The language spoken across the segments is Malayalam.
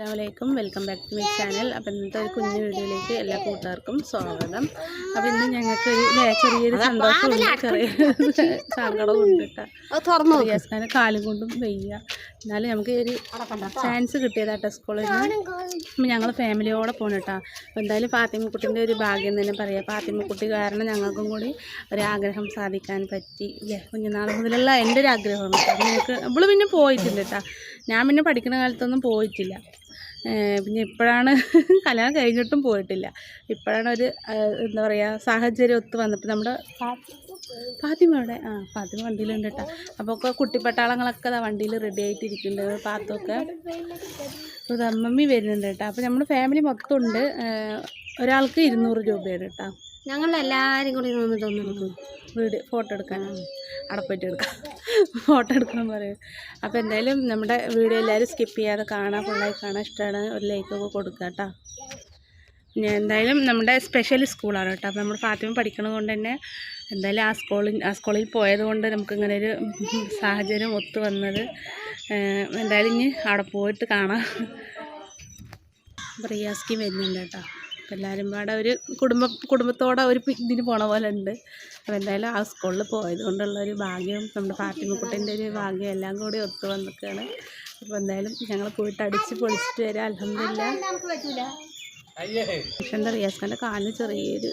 അസ്സാമലൈക്കും welcome back to my channel. അപ്പം ഇന്നത്തെ ഒരു കുഞ്ഞു വീഡിയോയിലേക്ക് എല്ലാ കൂട്ടുകാർക്കും സ്വാഗതം. അപ്പം ഇന്ന് ഞങ്ങൾക്ക് ഒരു ചെറിയൊരു സന്തോഷമുണ്ട്. ചെറിയ സങ്കടവും ഉണ്ട് കേട്ടോ. കാലും കൊണ്ടും വയ്യ. എന്നാലും നമുക്ക് ഒരു ചാൻസ് കിട്ടിയതാട്ടോ സ്കൂളിൽ നിന്ന്. അപ്പം ഞങ്ങൾ ഫാമിലിയോടെ പോകണം കേട്ടോ. അപ്പോൾ എന്തായാലും ഫാത്തിമക്കുട്ടിന്റെ ഒരു ഭാഗ്യം തന്നെ പറയാം. ഫാത്തിമക്കുട്ടി കാരണം ഞങ്ങൾക്കും കൂടി ഒരാഗ്രഹം സാധിക്കാൻ പറ്റി. അല്ലേ കുഞ്ഞുനാൾ മുതലുള്ള എന്റെ ഒരു ആഗ്രഹമാണ്. കേട്ടോ നിങ്ങൾക്ക് ഇവൾ പിന്നെ പോയിട്ടില്ല കേട്ടോ. ഞാൻ പിന്നെ പഠിക്കുന്ന കാലത്തൊന്നും പോയിട്ടില്ല. പിന്നെ ഇപ്പോഴാണ് കല്യാണം കഴിഞ്ഞിട്ടും പോയിട്ടില്ല. ഇപ്പോഴാണ് ഒരു എന്താ പറയുക സാഹചര്യം ഒത്ത് വന്നിട്ട് നമ്മുടെ ഫാത്തിമ അവിടെ ആ ഫാത്തിമ വണ്ടിയിലുണ്ട് കേട്ടോ. അപ്പോൾ ഒക്കെ കുട്ടിപ്പട്ടാളങ്ങളൊക്കെ ദാ വണ്ടിയിൽ റെഡി ആയിട്ടിരിക്കുന്നുണ്ട്. പാത്തൊക്കെ അപ്പോൾ അമ്മമ്മി വരുന്നുണ്ട് കേട്ടോ. അപ്പോൾ നമ്മുടെ ഫാമിലി മൊത്തം ഉണ്ട് ഒരാൾക്ക് ഇരുന്നൂറ് രൂപയാണ് കേട്ടോ. ഞങ്ങൾ എല്ലാവരും കൂടി നിന്ന് തോന്നുന്നു വീട് ഫോട്ടോ എടുക്കാനാണ് പോയിട്ട് എടുക്കാം. ഫോട്ടോ എടുക്കാൻ പറയും. അപ്പോൾ എന്തായാലും നമ്മുടെ വീഡിയോ എല്ലാവരും സ്കിപ്പ് ചെയ്യാതെ കാണാൻ ഫുള്ളായി കാണാൻ ഇഷ്ടമാണ്. ഒരു ലൈക്കൊക്കെ കൊടുക്കുക കേട്ടോ. ഞാൻ എന്തായാലും നമ്മുടെ സ്പെഷ്യൽ സ്കൂളാണ് കേട്ടോ. അപ്പോൾ നമ്മൾ ഫാത്തിമ പഠിക്കണത് കൊണ്ട് തന്നെ എന്തായാലും ആ സ്കൂളിൽ ആ സ്കൂളിൽ പോയത് കൊണ്ട് നമുക്ക് ഇങ്ങനെ ഒരു സാഹചര്യം ഒത്തു വന്നത്. എന്തായാലും ഇനി അവിടെ പോയിട്ട് കാണാം. റിയാസ്കി വരുന്നുണ്ട് കേട്ടോ. എല്ലാവരും പാടെ ഒരു കുടുംബ കുടുംബത്തോടെ ഒരു ഇതിന് പോണ പോലെ ഉണ്ട്. അപ്പോൾ എന്തായാലും ആ സ്കൂളിൽ പോയത് കൊണ്ടുള്ള ഒരു ഭാഗ്യം നമ്മുടെ ഫാത്തിമക്കുട്ടിന്റെ ഒരു ഭാഗ്യം എല്ലാം കൂടി ഒത്തു വന്നിക്കാണ്. അപ്പോൾ എന്തായാലും ഞങ്ങൾ പോയിട്ട് അടിച്ച് പൊളിച്ചിട്ട് വരാം. അലഹമില്ല പക്ഷെ എന്താ റിയാസ്ഖാന്റെ കാലിന് ചെറിയൊരു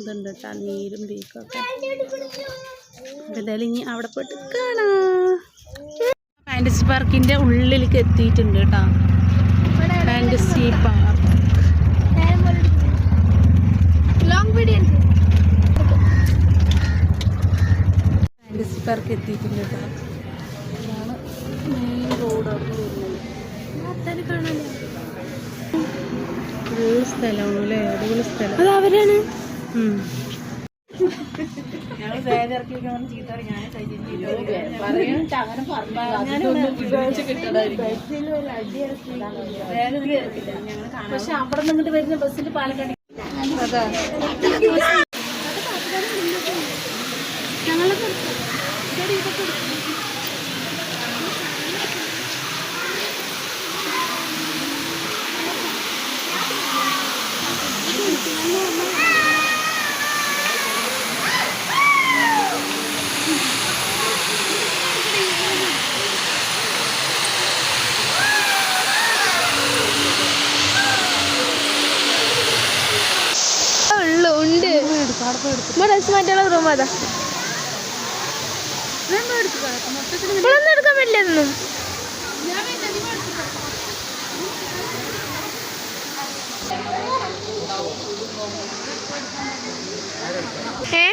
ഇതുണ്ട് കേട്ടോ നീരും വീക്കും ഒക്കെ അപ്പോൾ എന്തായാലും ഇനി അവിടെ പോയിട്ട് കാണാം. ഫാന്റസി പാർക്കിന്റെ ഉള്ളിലേക്ക് എത്തിയിട്ടുണ്ട് കേട്ടോ. Fantasy park long video park എത്തിയിട്ടുണ്ട് ഇതാണ് മെയിൻ റോഡ് വരുന്നത്. സ്ഥലമാണ് അല്ലേ? അടിപൊളി സ്ഥലം. അത് അവരാണ്. പക്ഷെ അവിടെ നിന്നിട്ട് വരുന്ന ബസ്സിൽ പാലക്കാട് ഉള്ളു ഉണ്ട് ഇവിടെ അതാ ഇപ്പോഴൊന്നും എടുക്കാൻ പറ്റില്ല ഇതൊന്നും ഏ?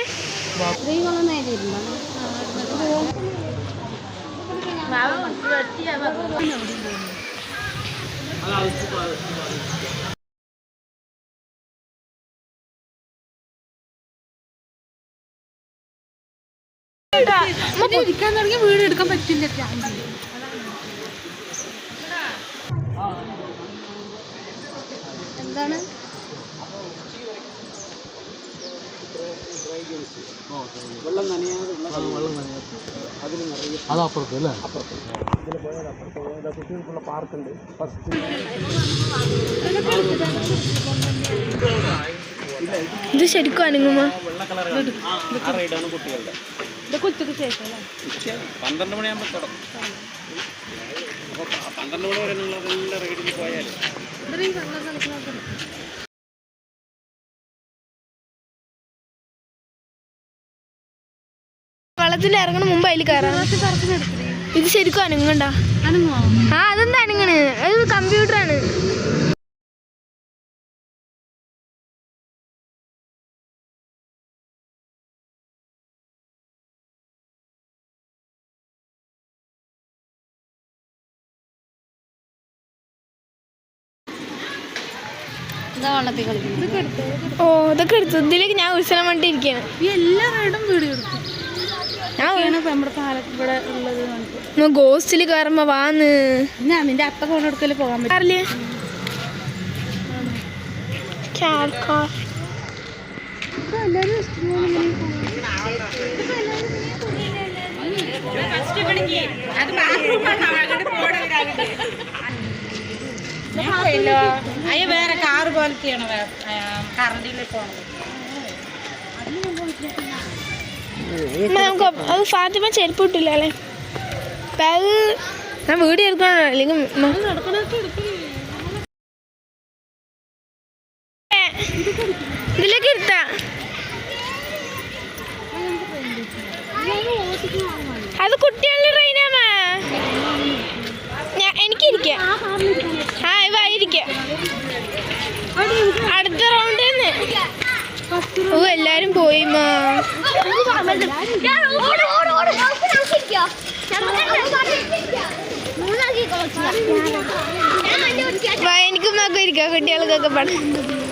ഇരിക്കാൻ തുടങ്ങി വീട് എടുക്കാൻ പറ്റില്ല എന്താണ്? ഇത് ശരിക്കും അനങ്ങുമോ? ഇത് കൊച്ചക്ക് ശേഷം അല്ലേ? പന്ത്രണ്ട് മണിയാകുമ്പോൾ തുടങ്ങും. അപ്പോൾ പന്ത്രണ്ട് മണി വരെ നിങ്ങൾ അതെല്ലാം റൈഡിൽ പോയാൽ വെള്ളത്തിൽ ഇറങ്ങണ മുമ്പ് അതിൽ കയറാം. ഇത് ശരിക്കും അനങ്ങണ്ട? അനങ്ങോ ആ അതെന്താ അനങ്ങണ്? അത് കമ്പ്യൂട്ടറാണ് വള്ളത്തിൽ കളിക്കുന്നത് ഓ ഇതൊക്കെ എടുത്തു. ഇതിലേക്ക് ഞാൻ ഉത്സവം വേണ്ടി ഇരിക്കുകയാണ്. ഈ എല്ലാ റൈഡും വീഡിയോ എടുത്തു ഗോസ്റ്റിൽ കയറുമ്പോ വാന്ന് ഞാൻ നിന്റെ അത്ത ഫോൺ എടുക്കൽ പോകാൻ പറ്റും. അറിയില്ലേ കാർ അയ്യ വേറെ കാറ് പോലത്തെയാണ് കറണ്ടിൽ പോണത്? നമുക്ക് അത് ഫാത്തിമ ചെരുപ്പ് ഇട്ടില്ല അല്ലേ? അപ്പൊ അത് ഞാൻ വീട് എടുക്കണോ അല്ലെങ്കിൽ ഉമ്മ- ഏ, ഇതിലേക്ക് ഇരുത്താ അത് കുട്ടികളുടെ ട്രെയിനാമ ഞാൻ എനിക്കിരിക്കാം ആ ഇവ ഇരിക്കാം അടുത്ത റൗണ്ട് തന്നെ ഓ എല്ലാരും പോയി മാ വാ, എനിക്കും മക്കും ഇരിക്കാം കുട്ടികൾക്കൊക്കെ പാടാം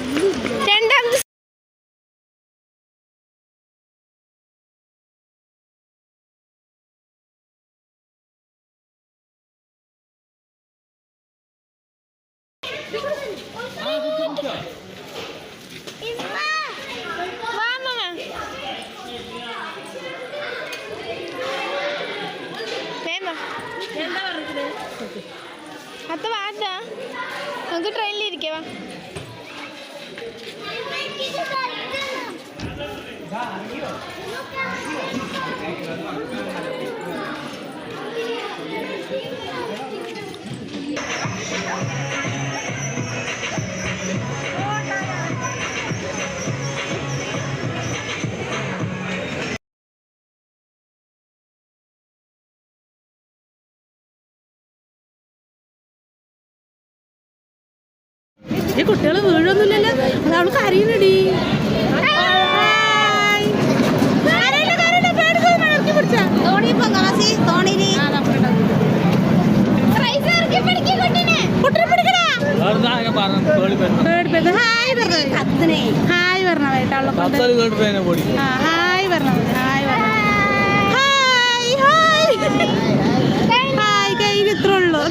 കുട്ടികൾ വീഴൊന്നുമില്ലല്ലോ. അത് അവൾ കരയുന്നടി ഹായ് പറഞ്ഞ. ഹായ് പറഞ്ഞ വേട്ടാളെ കൊണ്ട്. ആ ഹായ് പറഞ്ഞ ഹായ് പറഞ്ഞ ഹായ്. Hi hi. കയ്യിൽ ഇത്ര ഉള്ളൂ.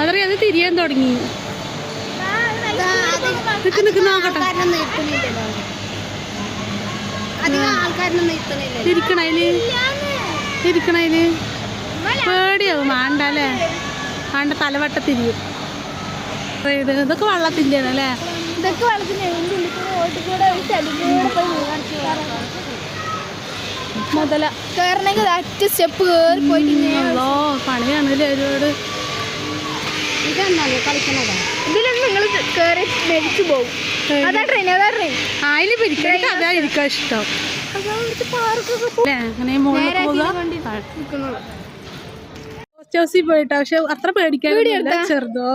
അതറിയാം അത് തിരിയാൻ തുടങ്ങി. നിക്ക് നോക്കട്ടെ. പേടിയാവും വേണ്ട അല്ലേ വേണ്ട തലവട്ട തിരിയും. ഇത് ഇതൊക്കെ വള്ളത്തിന്റെ അല്ലേ? ഇതൊക്കെ വളർത്തുന്ന എന്റെ ഉള്ളിൽ കൂടെ ഓട്ടിൽ കൂടെ ഒരു ചെടി കൂടെ പോയി വീണടിച്ചു മുതല. കയറണമെങ്കിൽ അറ്റ സ്റ്റെപ്പ് കയറി പോയിട്ട് ഇങ്ങനെ അല്ലോ പണിയാണല്ലേ ഒരുപാട്. ഇതിലൊന്നും നിങ്ങൾ കയറി മരിച്ചു പോകും അതാ ട്രെയിൻ അതാ ട്രെയിൻ അതിൽ പിരിക്കാൻ അതാ ഇരിക്കാൻ ഇഷ്ടം. അല്ലേ? അങ്ങനെ മുകളിൽ പോവുക പോസ്റ്റ് ഹൗസിൽ പോയിട്ടാ പക്ഷെ അത്ര പേടിക്കാൻ ചെറുതോ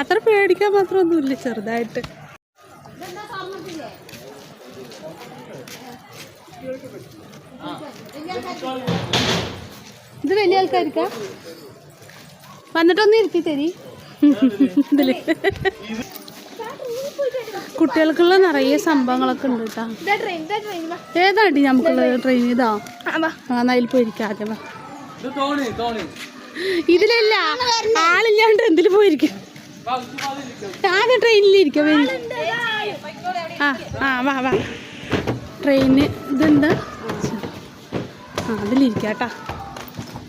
അത്ര പേടിക്കാൻ മാത്രമൊന്നുമില്ല ചെറുതായിട്ട്. ഇത് വലിയ ആൾക്കാർക്കാ? വന്നിട്ടൊന്ന് ഇരുത്തി തരി. ഇതിൽ. കുട്ടികൾക്കുള്ള നിറയെ സംഭവങ്ങളൊക്കെ ഉണ്ട് കേട്ടോ. ഇതാ ട്രെയിൻ ഇതാ ട്രെയിൻ ഏതാടി നമുക്കുള്ള ട്രെയിൻ ഇതാ? ആ, വാ. ആ അതിൽ പോയിരിക്കാം ആദ്യം വാ. ഇതിലല്ല ആളില്ലാണ്ട് എന്തിൽ പോയിരിക്കും? ആദ്യം ട്രെയിനിൽ ഇരിക്കാം വരി ആ ആ വാ വാ. ട്രെയിന് ഇതെന്താ? ആ അതിലിരിക്കാം കേട്ടാ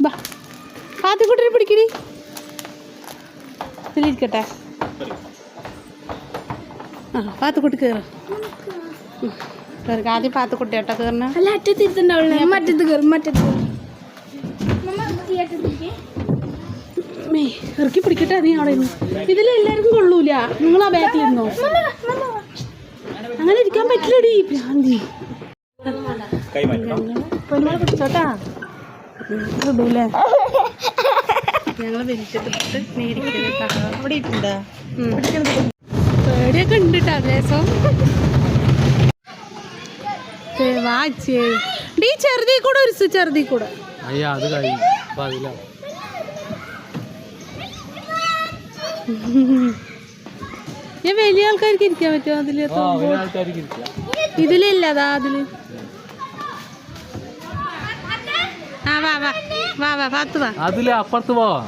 വാ ആദ്യം കൂട്ടി പിടിക്കണി ഇതിലിരിക്കട്ടെ. ആ പാത്തുക്കുട്ടി കയറും കയറി ആദ്യം പാത്തുക്കുട്ടി കേട്ടോ കയറണ അല്ല അറ്റത്ത് ഇരുത്തുണ്ടാവുള്ളൂ. മറ്റത്ത് കയറും മറ്റത്ത് അമ്മേ ഇറക്കി പിടിക്കട്ടെ നീ അവിടെ ഇരുന്നു. ഇതിൽ എല്ലാവർക്കും കൊള്ളൂല. നിങ്ങൾ ആ ബാക്കിലിരുന്നോ അങ്ങനെ ഇരിക്കാൻ പറ്റില്ലടി ഭ്രാന്തി. കൈ പൊന്നുമോളെ പിടിച്ചോട്ടാ ഇടൂലേ ഞങ്ങൾ വെജിറ്റബിൾസ് ഇട്ടുണ്ടാ പേടിയൊക്കെ ഉണ്ട് കേട്ടോ ദിവസം വാച്ചേ ഡീ ചെറുതീ കൂടെ ഒരു കൂടെ. അയ്യാ അത് ഞാൻ വലിയ ആൾക്കാർക്ക് ഇരിക്കാൻ പറ്റുമോ? അതിൽ ഇതിലില്ലതാ ഇരിക്കാം. ഇതിലില്ല അതാ അതിൽ. ആ വാ വാ. വാ വാ പാത്ത് വാ. അതിൽ അപ്പുറത്ത് പോവാ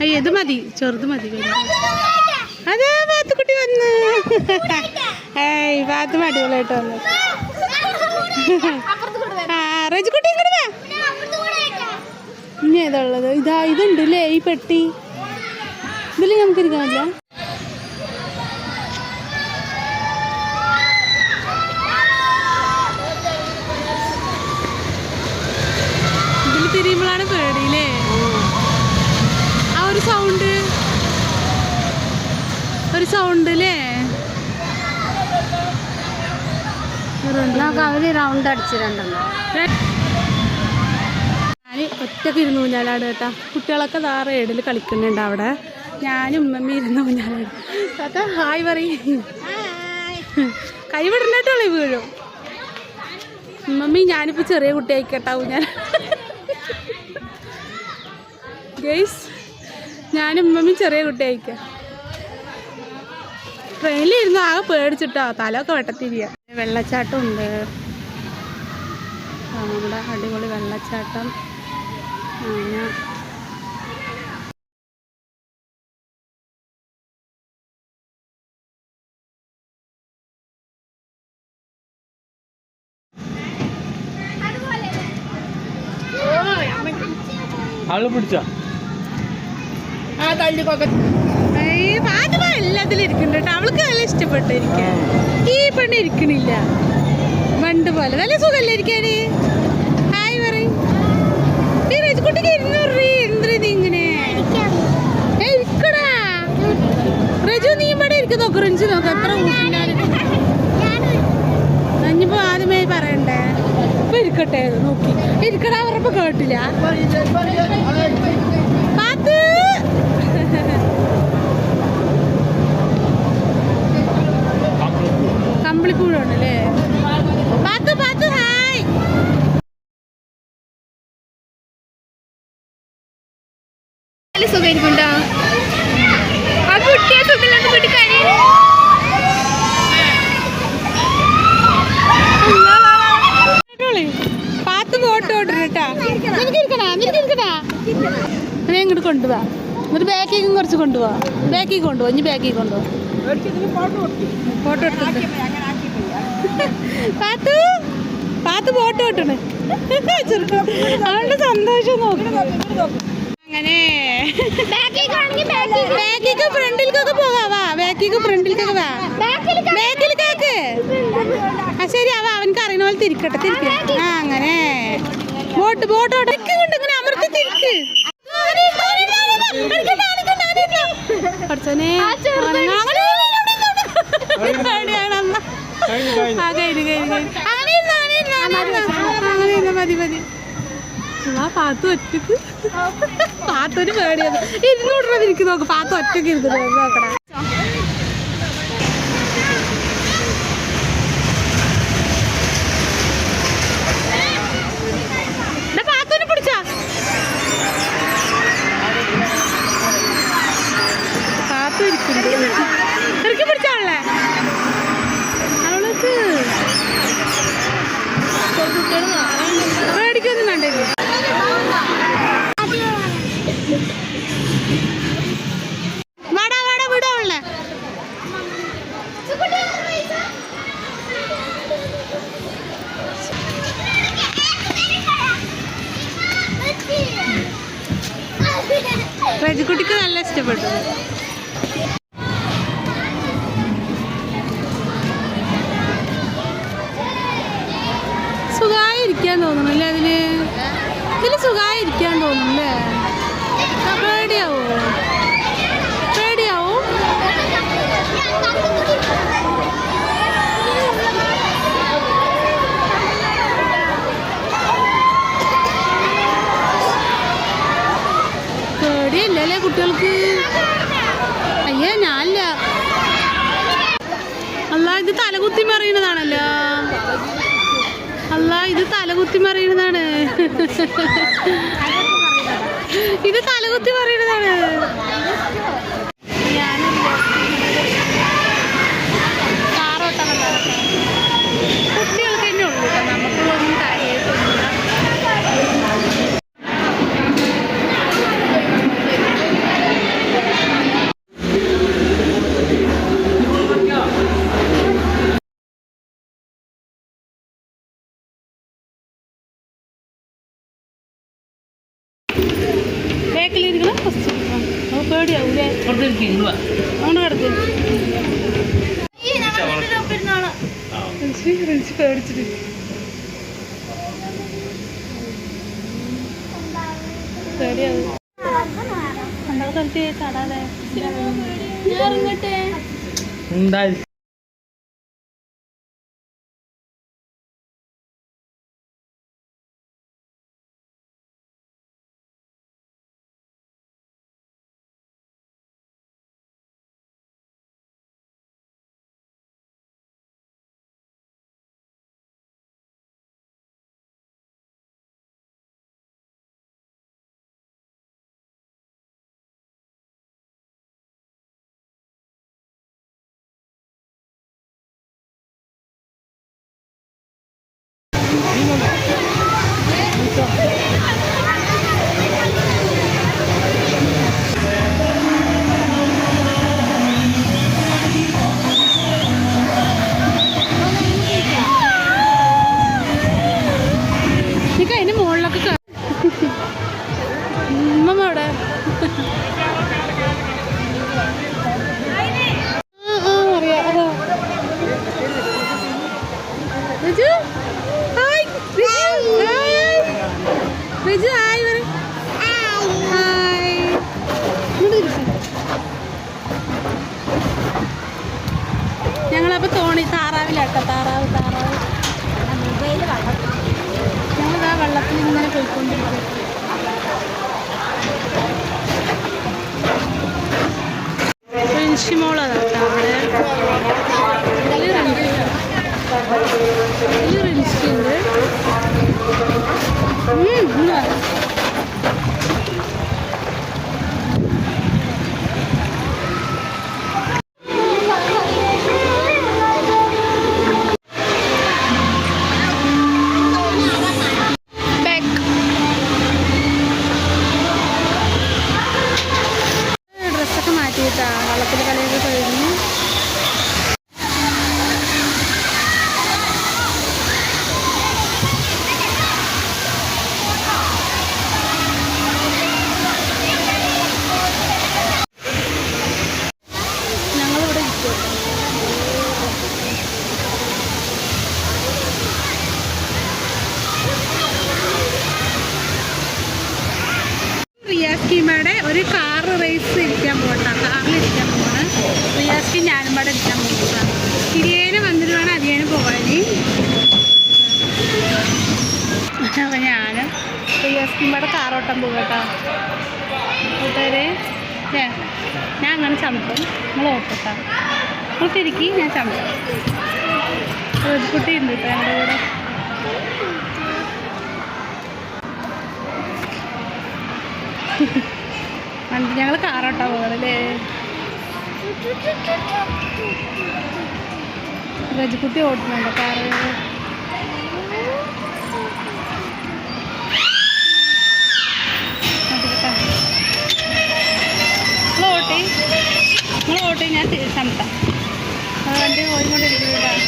അയ്യ ഇത് മതി. ചെറുത് മതി. അതെ പാത്തുക്കുട്ടി വന്ന്. ഏയ് പാത്തും അടിപൊളിയായിട്ട് വന്നു. ആ റജിക്കുട്ടി ഇങ്ങോട്ട് വാ. ഇനി ഏതാ ഉള്ളത്? ഇതാ ഇതുണ്ട് അല്ലേ ഈ പെട്ടി. ഇതിൽ നമുക്ക് ഇരിക്കാനില്ല ഇതിൽ തിരിയുമ്പോഴാണ് പേടിയില്ലേ ആ ഒരു സൗണ്ട് ഒരു സൗണ്ട് അല്ലേ അവർ റൗണ്ട് അടിച്ചിട്ടുണ്ടല്ലോ ഞാൻ ഒറ്റയ്ക്ക് ഇരുന്ന് ഊഞ്ഞാലാട് കേട്ടാ. കുട്ടികളൊക്കെ വേറെ ഏടിൽ കളിക്കുന്നുണ്ട് അവിടെ. ഞാനും ഉമ്മമ്മ ഇരുന്ന് ഊഞ്ഞാലാട്. താത്ത ഹായ് പറയും. കൈ വിടണിട്ടുള്ളൂ വീഴും. ഉമ്മമ്മി ഞാനിപ്പോൾ ചെറിയ കുട്ടിയായിക്കട്ടാ ഊഞ്ഞാൽ. ഗെയ്സ് ഞാനും ഉമ്മമ്മി ചെറിയ കുട്ടിയായിക്കാം. ട്രെയിനിലിരുന്ന് ആകെ പേടിച്ചിട്ടാ. തലൊക്കെ വെട്ടത്തിരിയാ. വെള്ളച്ചാട്ടം ഉണ്ട്. ആ, നമ്മുടെ അടിപൊളി വെള്ളച്ചാട്ടം. അങ്ങനെ ആൾ പിടിച്ച? ഏയ് ഫാത്തിമ എല്ലാത്തിലും ഇരിക്കുന്നുണ്ട് കേട്ടോ. അവൾക്ക് നല്ല ഇഷ്ടപ്പെട്ടു ഈ പെണ്ണ് ഇരിക്കണില്ല. പണ്ട് പോലെ. നല്ല സുഖമല്ലേ ഇരിക്കാന്? ഹായ് പറയും. ഈ റജിക്കുട്ടിക്ക് ഇരുന്നൂറ് എന്തിനാ നീ ഇങ്ങനെ? ഇരിക്കടാ. റജു നീ ഇവിടെ ഇരിക്കും നോക്ക്. റിഞ്ച് നോക്ക്. എത്ര ഇനിയിപ്പോ ആദ്യമേ പറയണ്ടേ? ഇപ്പൊ ഇരിക്കട്ടെ നോക്കി. ഇരിക്കടാ ഉറപ്പ് കേട്ടില്ല പാത്ത് കമ്പിളിപ്പൂഴാണല്ലേ പാത്തു പാത്തു ഹായ്! സുഖമായിരിക്കുണ്ടോ ആ കുട്ടിയെ സുഖമില്ലാത്ത കുട്ടി കരയും അടിപൊളി. പാത്ത് ഫോട്ടോ ഇട്ടിട്ടാ നിനക്ക് ഇരിക്കണാ നിനക്ക് ഇരിക്കണാ നീ ഇങ്ങോട്ട് കൊണ്ടുപോവാ എന്നിട്ട് ബാക്കിലേക്കും കുറച്ച് കൊണ്ടുപോവാ ബാക്കിൽ കൊണ്ടുപോവാ ഇനി ബാക്കിൽ കൊണ്ടുപോവാ ഫോട്ടോ എടുത്തിട്ട് പാത്തു? പാത്തു ഫോട്ടോ ഇട്ടണേ. അവളുടെ സന്തോഷം നോക്കണം അങ്ങനെ. ബാക്കിക്ക് ഫ്രണ്ടിലേക്കൊക്കെ പോകാവാ ബാക്കിക്ക് ഫ്രണ്ടിലേക്കൊക്കെ വാ. ബാക്കിലേക്കാക്ക് ആ ശരി അവ അവനക്ക് അറിയണ പോലെ തിരിക്കട്ടെ തിരിക്ക്. ആ അങ്ങനെ. ബോട്ട് ബോട്ട് കൊണ്ട് ഇങ്ങനെ അമർത്തി തിരിക്ക്. പഠിച്ചോനെ ആ കഴിഞ്ഞു കഴിഞ്ഞു കഴിഞ്ഞു അങ്ങനെ ഇരുന്നോ, അങ്ങനെ ഇരുന്നോ, അങ്ങനെ ഇരുന്നോ. അങ്ങനെ ഇരുന്നോ, മതി മതി. ആ പാത്തു ഒറ്റയ്ക്ക്. പാത്തൊരു പേടിയത് ഇരുന്നൂറ് രൂപ തിരിക്ക് നോക്ക്. പാത്ത ഒറ്റയ്ക്ക് ഇരുന്നു നോക്കടാ. റജിക്കുട്ടിക്ക് നല്ല ഇഷ്ടപ്പെട്ടു സുഖമായി ഇരിക്കാൻ തോന്നുന്നു അല്ലേ അതിൽ ഇതിൽ സുഖമായി ഇരിക്കാൻ തോന്നുന്നു അല്ലേ പേടിയാവോ പേടിയില്ലല്ലേ കുട്ടികൾക്ക് അയ്യേ ഞാനില്ല അല്ല ഇത് തലകുത്തി മറിയുന്നതാണല്ലോ അല്ല ഇത് തലകുത്തി മറിയുന്നതാണ് ഇത് തലകുത്തി മറിയുന്നതാണ് കാറോട്ടം കുട്ടികൾക്ക് തന്നെ ഉള്ളൂ കേട്ടോ നമുക്കുള്ളൊന്നും കാര്യമായിട്ടൊന്നുമില്ല ബേക്കിലിരിക്കണം ഫസ്റ്റ് നമുക്ക് പേടിയാവൂലേ അങ്ങോട്ട് കിടക്ക് റിൻസി, റിൻസി പേടിച്ചിട്ട് പേടിയാവും കണ്ടാൽ ഇതിൽ റിയാസ്കിമയുടെ ഒരു കാർ റേസ് ഇരിക്കാൻ പോകട്ടെ കാറിൽ ഇരിക്കാൻ പോകണം റിയാസ്റ്റി ഞാനും പാടെ ഇരിക്കാൻ പോകുന്നതാണ് തിരിയേനെ വന്നിട്ട് വേണം അതിയേനെ പോകാൻ അപ്പം ഞാൻ പാടെ കാറോട്ടം പോകട്ടോ കേട്ടോ കൂട്ടുകാരെ ഞാൻ അങ്ങനെ ചമക്കും നമ്മൾ ഓട്ടട്ടോ നമ്മൾ തിരിക്കി ഞാൻ ചമക്കും ഒരു കുട്ടി ഉണ്ട് കേട്ടോ എന്റെ കൂടെ. വണ്ടി ഞങ്ങൾ കാറോട്ടാ പോകണല്ലേ? രജക്കുട്ടി ഓട്ടുന്നുണ്ടോ കാറ്? ഓട്ടി. നിങ്ങൾ ഓട്ടി ഞാൻ അത് വണ്ടി പോയിക്കൊണ്ടിരിക്കുന്നില്ല റിയാസ്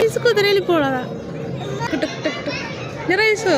റൈസ് കുതിരയിൽ പോണതാ. കിട്ടു കിട്ടു കിട്ടു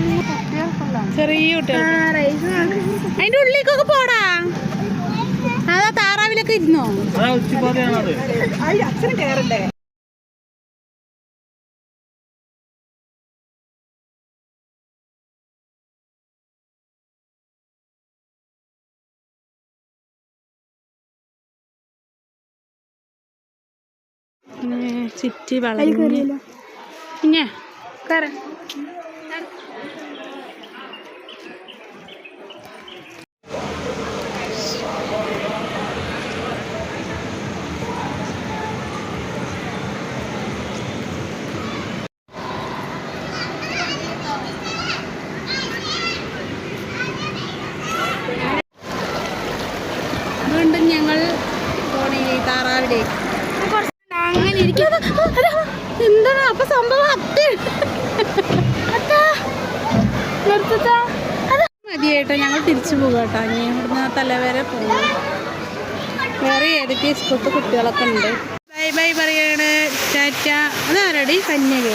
നീ റൈസോ ചെറിയ കുട്ടികൾ. അതിന്റെ ഉള്ളിലേക്കൊക്കെ പോടാ. അതാ താറാവിലൊക്കെ ഇരുന്നോ? അച്ഛനും ഉച്ചപ്പാതയാണത് ചുറ്റി വളഞ്ഞ് പിന്നെ വീണ്ടും ഞങ്ങൾ പോണേ താറാവിലേക്ക് അങ്ങനെ ഇരിക്കും എന്താണ് അപ്പൊ സംഭവം അത്ത മതിയായിട്ടോ ഞങ്ങൾ തിരിച്ചു പോകാം കേട്ടോ. ഇനി ഇവിടുന്ന് തലവരെ പോകും വേറെ ഏതൊക്കെ സ്കൂളത്തെ കുട്ടികളൊക്കെ ഉണ്ട്? ബൈ ബൈ പറയാണ്. ടാറ്റ. അതാരടി കന്യകേ.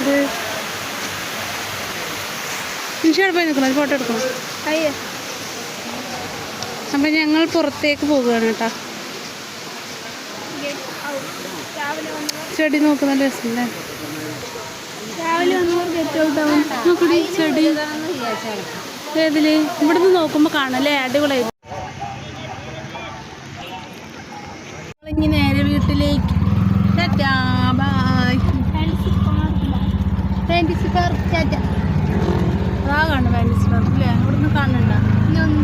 ഇത് നിഷാട് പോയി നിൽക്കണം ഫോട്ടോ എടുക്കണം അയ്യോ. അപ്പം ഞങ്ങൾ പുറത്തേക്ക് പോകുകയാണ് കേട്ടോ. ചെടി നോക്കുന്ന രസമല്ലേ രാവിലെ വന്നവർ ഗെറ്റ് ഔട്ട് ആവും. നോക്കടി ചെടി. ഏതിൽ ഇവിടുന്ന് നോക്കുമ്പോ കാണല്ലേ? അടിപൊളിയായി. ഇനി നേരെ വീട്ടിലേക്ക്. Fantasy park tata. കാണും ഫാന്റസി പാർക്ക് അല്ലേ ഇവിടുന്ന് കാണണ്ട. ഇനി ഒന്ന്